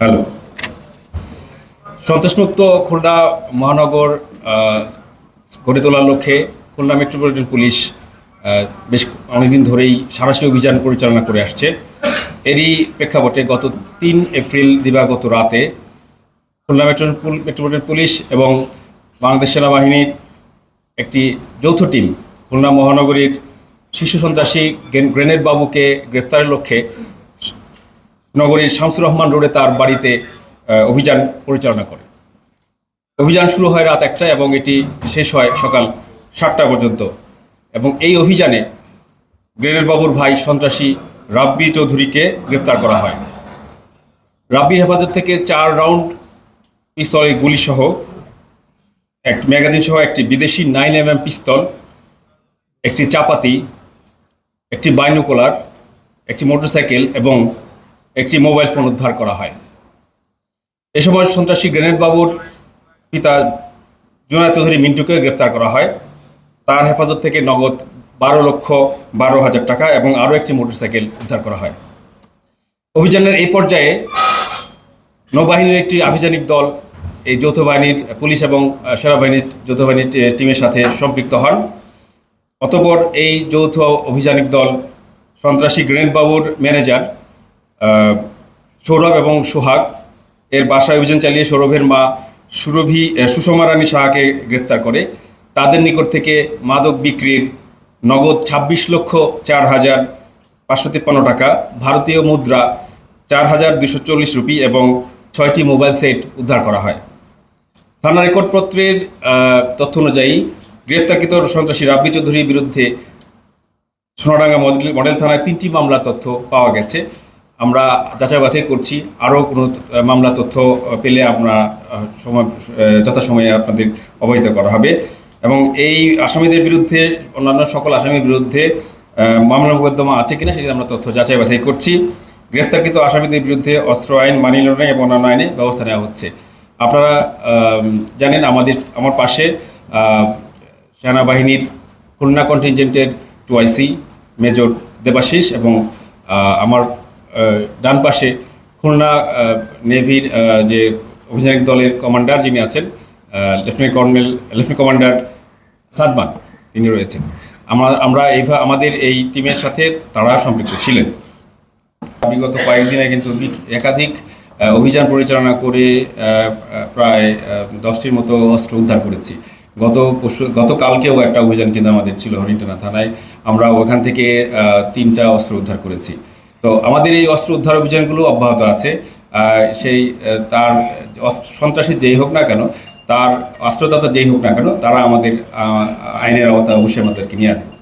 Hello. সন্ত্রাসমুক্ত Khulna মহানগর গড়ে তোলার লক্ষ্যে খুলনা মেট্রোপলিটন পুলিশ বেশ অনেকদিন ধরেই সারাশি অভিযান পরিচালনা করে আসছে। এরই প্রেক্ষাপটে গত তিন এপ্রিল দিবাগত রাতে খুলনা মেট্রো মেট্রোপলিটন পুলিশ এবং বাংলাদেশ সেনাবাহিনীর একটি যৌথ টিম খুলনা মহানগরীর শিশু সন্ত্রাসী গ্রেন- গ্রেনেড বাবুকে গ্রেফতারের লক্ষ্যে নগরীর শামসুর রহমান রোডে তার বাড়িতে অভিযান পরিচালনা করে। অভিযান শুরু হয় রাত একটা এবং এটি শেষ হয় সকাল সাতটা পর্যন্ত। এবং এই অভিযানে গ্রেনেড বাবুর ভাই সন্ত্রাসী রাব্বি চৌধুরীকে গ্রেপ্তার করা হয়। রাব্বির হেফাজত থেকে চার রাউন্ড পিস্তলের গুলিসহ এক ম্যাগাজিন সহ একটি বিদেশি নাইন এম পিস্তল, একটি চাপাতি, একটি বাইনোকুলার, একটি মোটরসাইকেল এবং একটি মোবাইল ফোন উদ্ধার করা হয়। এ সময় সন্ত্রাসী গ্রেনেড বাবুর পিতা জোনায় চৌধুরী মিন্টুকে গ্রেপ্তার করা হয়। তার হেফাজত থেকে নগদ বারো লক্ষ বারো হাজার টাকা এবং আরও একটি মোটরসাইকেল উদ্ধার করা হয়। অভিযানের এই পর্যায়ে নৌবাহিনীর একটি আভিযানিক দল, এই যৌথ বাহিনীর পুলিশ এবং সেনাবাহিনীর যৌথ বাহিনীর টিমের সাথে সম্পৃক্ত হন। অতপর এই যৌথ অভিযানিক দল সন্ত্রাসী গ্রেনেড বাবুর ম্যানেজার সৌরভ এবং সোহাগ এর বাসায় অভিযান চালিয়ে সৌরভের মা সুরভি সুষমা রানী সাহাকে গ্রেপ্তার করে। তাদের নিকট থেকে মাদক বিক্রির নগদ ছাব্বিশ লক্ষ চার হাজার পাঁচশো তিপ্পান্ন টাকা, ভারতীয় মুদ্রা চার হাজার দুশো চল্লিশ রুপি এবং ছয়টি মোবাইল সেট উদ্ধার করা হয়। থানা রেকর্ডপত্রের তথ্য অনুযায়ী গ্রেফতারকৃত সন্ত্রাসী রাব্বি চৌধুরীর বিরুদ্ধে সোনাডাঙ্গা মডেল থানায় তিনটি মামলা তথ্য পাওয়া গেছে। আমরা যাচাই বাছাই করছি। আরও কোনো মামলা, তথ্য পেলে আমরা সময় যথাসময়ে আপনাদের অবহিত করা হবে। এবং এই আসামিদের বিরুদ্ধে, অন্যান্য সকল আসামির বিরুদ্ধে মামলা মোকদ্দমা আছে কিনা সেটি আমরা তথ্য যাচাই বাছাই করছি। গ্রেপ্তারকৃত আসামিদের বিরুদ্ধে অস্ত্র আইন, মানি লন্ডারিং এবং অন্যান্য আইনে ব্যবস্থা নেওয়া হচ্ছে। আপনারা জানেন আমাদের, আমার পাশে সেনাবাহিনীর Khulna কন্টিনজেন্টের two I C major Debashis এবং আমার ডান পাশে খুলনা নেভির যে অভিযানিক দলের কমান্ডার যিনি আছেন lieutenant colonel, lieutenant commander Sadman তিনি রয়েছেন। আমরা আমরা এইভাবে আমাদের এই টিমের সাথে তারা সম্পৃক্ত ছিলেন। বিগত কয়েকদিনে কিন্তু একাধিক অভিযান পরিচালনা করে প্রায় দশটির মতো অস্ত্র উদ্ধার করেছি। গত পরশু, গতকালকেও একটা অভিযান কিন্তু আমাদের ছিল হরিণটানা থানায়। আমরা ওখান থেকে তিনটা অস্ত্র উদ্ধার করেছি। তো আমাদের এই অস্ত্র উদ্ধার অভিযানগুলো অব্যাহত আছে। সেই তার সন্ত্রাসী যেই হোক না কেন, তার অস্ত্রদাতা যেই হোক না কেন, তারা আমাদের আইনের আওতা অবশ্যই আমাদেরকে নিয়ে আসবে।